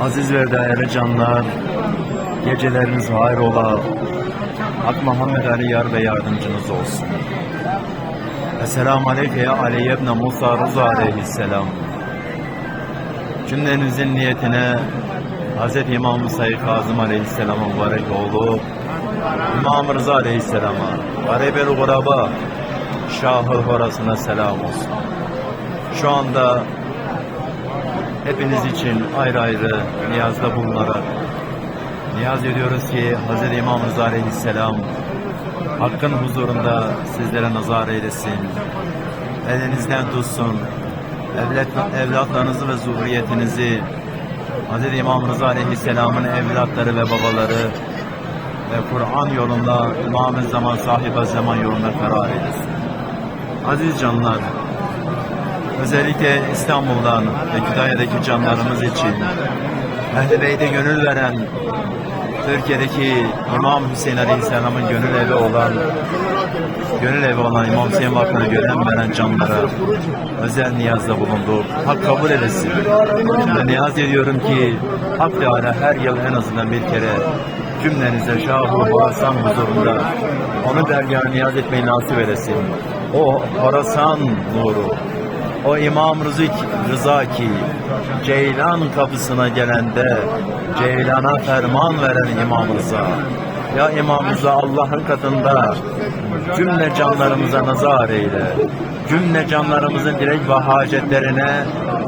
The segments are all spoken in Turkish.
Aziz ve değerli canlar, geceleriniz hayrola. Hak Muhammed Ali yar ve yardımcınız olsun. Esselamu Aleyke ya Ali ibn Musa Rıza Aleyhisselam. Cümlenizin niyetine Hz. İmam Musa-i Kazım Aleyhisselam'ın mübarek oğlu İmam Rıza Aleyhisselam'a Garibel Guraba Şahı Horas'ına selam olsun. Şu anda hepiniz için ayrı ayrı niyazda bulunarak niyaz ediyoruz ki Hz. İmam Rıza Aleyhisselam Hakkın huzurunda sizlere nazar eylesin. Elinizden tutsun. Evlat, evlatlarınızı ve zurriyetinizi Hz. İmam Rıza Aleyhisselam'ın evlatları ve babaları ve Kur'an yolunda imam zaman sahibi zaman yolunda karar eylesin. Aziz canlar, özellikle İstanbul'dan ve Kütahya'daki canlarımız için Ehl-i Beyt'e gönül veren Türkiye'deki İmam Hüseyin Aleyhisselam'ın gönül evi olan gönül evi olan İmam Hüseyin Vakfı'na gönül veren canlara özel niyazda bulunduk. Hak kabul edesin. Ve niyaz ediyorum ki Hak Teala her yıl en azından bir kere cümlenize Şah-ı Horasan huzurunda onu dergâh niyaz etmeyi nasip edesin. O Horasan nuru, o İmam Rızık Rıza ki Ceylan kapısına gelende Ceylan'a ferman veren İmam Rıza. Ya İmam Rıza Allah'ın katında cümle canlarımıza nazar eyle. Cümle canlarımızın dilek ve hacetlerine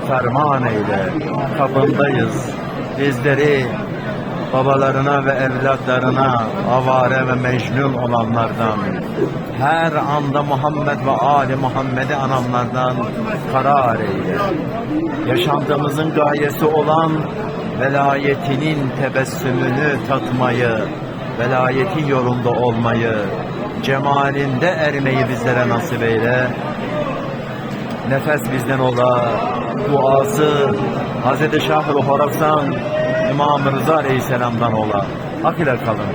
ferman eyle. Kapındayız. Bizleri babalarına ve evlatlarına avare ve mecnun olanlardan, her anda Muhammed ve Ali Muhammed'i ananlardan karar eyle. Yaşantımızın gayesi olan velayetinin tebessümünü tatmayı, velayetin yolunda olmayı, cemalinde ermeyi bizlere nasip eyle. Nefes bizden ola, duası Hz. Şah-ı Horasan İmam Rıza Aleyhisselam'dan ola. Hak ile kalın.